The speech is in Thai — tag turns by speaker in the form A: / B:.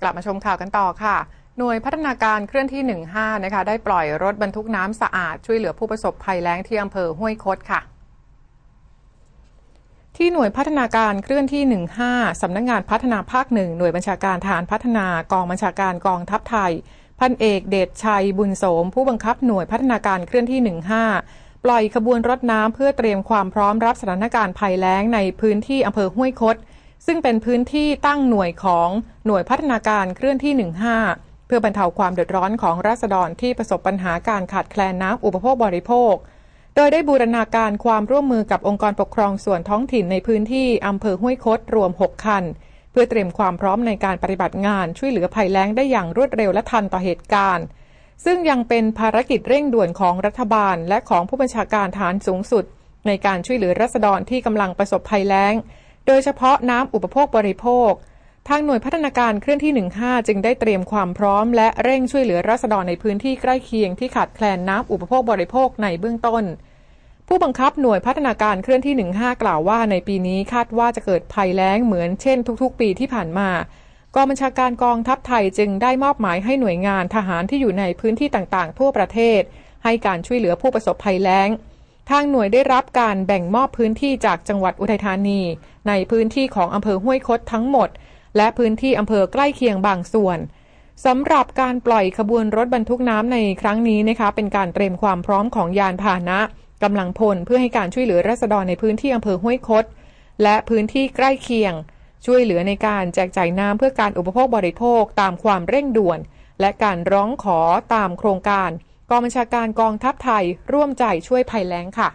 A: กลับมาชมข่าวกันต่อค่ะหน่วยพัฒนาการเคลื่อนที่ 15 นะคะ ได้ปล่อยรถบรรทุกน้ำสะอาดช่วยเหลือผู้ประสบภัยแล้งที่อำเภอห้วยคดค่ะ ที่หน่วยพัฒนาการเคลื่อนที่ 15 สำนักงงานพัฒนาภาคหนึ่งหน่วยบัญชาการฐานพัฒนากองบัญชาการกองทัพไทย พันเอกเดชชัยบุญโสม ผู้บังคับหน่วยพัฒนาการเคลื่อนที่ 15 ปล่อยขบวนรถน้ำเพื่อเตรียมความพร้อมรับสถานการณ์ภัยแล้งในพื้นที่อำเภอห้วยคด ซึ่งเป็นพื้นที่ตั้งหน่วยของหน่วยพัฒนาการเคลื่อนที่ 15 เพื่อบรรเทาความเดือดร้อนของราษฎรที่ประสบปัญหาการขาดแคลนน้ำอุปโภคบริโภค โดยได้บูรณาการความร่วมมือกับองค์กรปกครองส่วนท้องถิ่นในพื้นที่อำเภอห้วยคดรวม 6 คัน เพื่อเตรียมความพร้อมในการปฏิบัติงานช่วยเหลือภัยแล้งได้อย่างรวดเร็วและทันต่อเหตุการณ์ซึ่งยังเป็นภารกิจเร่งด่วนของรัฐบาล และของผู้บัญชาการฐานสูงสุด ในการช่วยเหลือรัษฎรที่กำลังประสบภัยแล้ง โดยเฉพาะน้ำอุปโภคบริโภค ทางหน่วยพัฒนาการเคลื่อนที่ 15 จึงได้เตรียมความพร้อม และเร่งช่วยเหลือรัษฎรในพื้นที่ใกล้เคียงที่ขาดแคลนน้ำอุปโภคบริโภคในเบื้องต้น ผู้บังคับหน่วยพัฒนาการเคลื่อนที่ 15 กล่าวว่าในปีนี้คาดว่าจะเกิดภัยแล้งเหมือนเช่นทุกๆ ปีที่ผ่านมากองบัญชาการกองทัพไทยจึงได้มอบหมายให้หน่วยงานทหารที่อยู่ในพื้นที่ต่างๆ ทั่วประเทศ ให้การช่วยเหลือผู้ประสบภัยแล้ง ทางหน่วยได้รับการแบ่งมอบพื้นที่จากจังหวัดอุทัยธานี ในพื้นที่ของอำเภอห้วยคดทั้งหมด และพื้นที่อำเภอใกล้เคียงบางส่วนสำหรับการปล่อยขบวนรถบรรทุกน้ำในครั้งนี้นะคะเป็นการเตรียมความพร้อมของยานพาหนะกำลังพลเพื่อให้การช่วยเหลือรัษฎรในพื้นที่อำเภอห้วยคดและพื้นที่ใกล้เคียง ช่วยเหลือในการแจกจ่ายน้ำเพื่อการอุปโภคบริโภคตามความเร่งด่วน และการร้องขอตามโครงการ กองบัญชาการกองทัพไทยร่วมใจช่วยภัยแล้งค่ะ